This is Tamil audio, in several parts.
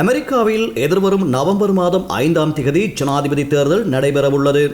அமெரிக்காவில் எதிர்வரும் நவம்பர் மாதம் ஐந்தாம் திகதி ஜனாதிபதி தேர்தல் நடைபெறவுள்ளது.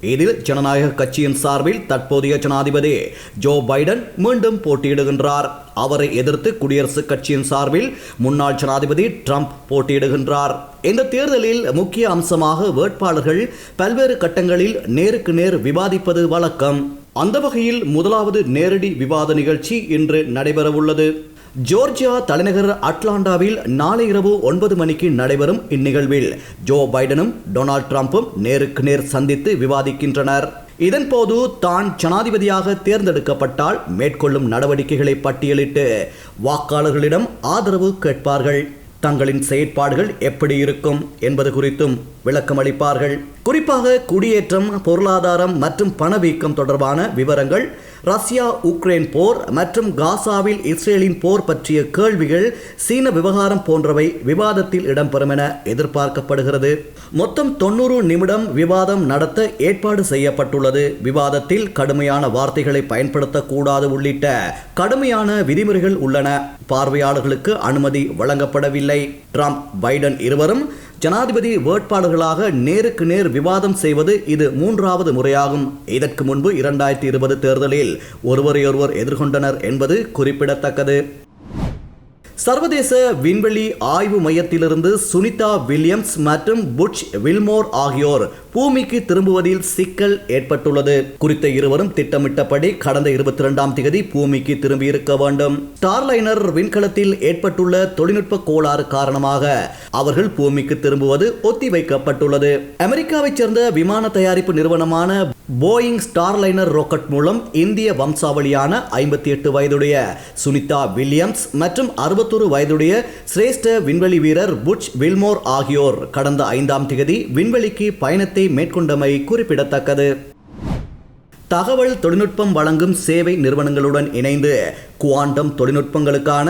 இதில் ஜனநாயக கட்சியின் சார்பில் தற்போதைய ஜனாதிபதி ஜோ பைடன் மீண்டும் போட்டியிடுகின்றார். அவரை எதிர்த்து குடியரசுக் கட்சியின் சார்பில் முன்னாள் ஜனாதிபதி ட்ரம்ப் போட்டியிடுகின்றார். இந்த தேர்தலில் முக்கிய அம்சமாக வேட்பாளர்கள் பல்வேறு கட்டங்களில் நேருக்கு நேர் விவாதிப்பது வழக்கம். அந்த வகையில் முதலாவது நேரடி விவாத நிகழ்ச்சி இன்று நடைபெறவுள்ளது. ஜோர்ஜியா தலைநகர் அட்லாண்டாவில் நாளை இரவு ஒன்பது மணிக்கு நடைபெறும் இந்நிகழ்வில் ஜோ பைடனும் டொனால்ட் ட்ரம்ப்பும் நேருக்கு நேர் சந்தித்து விவாதிக்கின்றனர். இதன்போது தான் ஜனாதிபதியாக தேர்ந்தெடுக்கப்பட்டால் மேற்கொள்ளும் நடவடிக்கைகளை பட்டியலிட்டு வாக்காளர்களிடம் ஆதரவு கேட்பார்கள். தங்களின் செயற்பாடுகள் எப்படி இருக்கும் என்பது குறித்தும் விளக்கம் அளிப்பார்கள் குறிப்பாக குடியேற்றம் பொருளாதாரம் மற்றும் பணவீக்கம் தொடர்பான விவரங்கள் ரஷ்யா உக்ரைன் போர் மற்றும் காசாவில் இஸ்ரேலின் போர் பற்றிய கேள்விகள் சீன விவகாரம் போன்றவை விவாதத்தில் இடம்பெறும் என எதிர்பார்க்கப்படுகிறது. மொத்தம் தொண்ணூறு நிமிடம் விவாதம் நடத்த ஏற்பாடு செய்யப்பட்டுள்ளது. விவாதத்தில் கடுமையான வார்த்தைகளை பயன்படுத்தக்கூடாது உள்ளிட்ட கடுமையான விதிமுறைகள் உள்ளன. பார்வையாளர்களுக்கு அனுமதி வழங்கப்படவில்லை. ட்ரம்ப் பைடன் இருவரும் ஜனாதிபதி வேட்பாளர்களாக நேருக்கு நேர் விவாதம் செய்வது இது மூன்றாவது முறையாகும். இதற்கு முன்பு இரண்டாயிரத்தி இருபது தேர்தலில் ஒருவரையொருவர் எதிர்கொண்டனர் என்பது குறிப்பிடத்தக்கது. சர்வதேச விண்வெளி ஆய்வு மையத்திலிருந்து சுனிதா வில்லியம்ஸ் மற்றும் புட்ச் வில்மோர் ஆகியோர் பூமிக்கு திரும்புவதில் சிக்கல் ஏற்பட்டுள்ளது. குறித்த இருவரும் திட்டமிட்டபடி கடந்த இருபத்தி இரண்டாம் தேதி பூமிக்கு திரும்பியிருக்க வேண்டும். ஸ்டார்லைனர் விண்கலத்தில் ஏற்பட்டுள்ள தொழில்நுட்ப கோளாறு காரணமாக அவர்கள் பூமிக்கு திரும்புவது ஒத்திவைக்கப்பட்டுள்ளது. அமெரிக்காவைச் சேர்ந்த விமான தயாரிப்பு நிறுவனமான போயிங் ஸ்டார்லைனர் ராக்கெட் மூலம் இந்திய வம்சாவளியான ஐம்பத்தி எட்டு வயதுடைய சுனிதா வில்லியம்ஸ் மற்றும் அறுபத்தி அறுபத்தொரு வயதுடைய சிரேஷ்ட விண்வெளி வீரர் புட்ச் வில்மோர் ஆகியோர் கடந்த ஐந்தாம் திகதி விண்வெளிக்கு பயணத்தை மேற்கொண்டமை குறிப்பிடத்தக்கது. தகவல் தொழில்நுட்பம் வழங்கும் சேவை நிறுவனங்களுடன் இணைந்து குவாண்டம் தொழில்நுட்பங்களுக்கான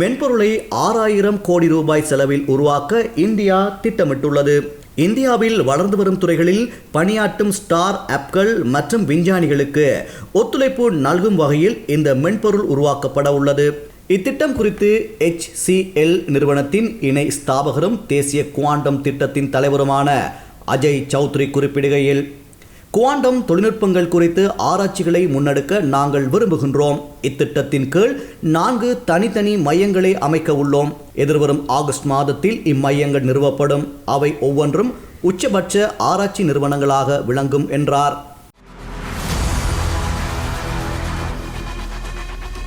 மென்பொருளை ஆறாயிரம் கோடி ரூபாய் செலவில் உருவாக்க இந்தியா திட்டமிட்டுள்ளது. இந்தியாவில் வளர்ந்து வரும் துறைகளில் பணியாற்றும் ஸ்டார் ஆப்கள் மற்றும் விஞ்ஞானிகளுக்கு ஒத்துழைப்பு நல்கும் வகையில் இந்த மென்பொருள் உருவாக்கப்பட உள்ளது இத்திட்டம் குறித்து HCL நிறுவனத்தின் இணை ஸ்தாபகரும் தேசிய குவாண்டம் திட்டத்தின் தலைவருமான அஜய் சௌத்ரி குறிப்பிடுகையில் குவாண்டம் தொழில்நுட்பங்கள் குறித்து ஆராய்ச்சிகளை முன்னெடுக்க நாங்கள் விரும்புகின்றோம். இத்திட்டத்தின் கீழ் நான்கு தனித்தனி மையங்களை அமைக்க உள்ளோம். எதிர்வரும் ஆகஸ்ட் மாதத்தில் இம்மையங்கள் நிறுவப்படும். அவை ஒவ்வொன்றும் உச்சபட்ச ஆராய்ச்சி நிறுவனங்களாக விளங்கும் என்றார்.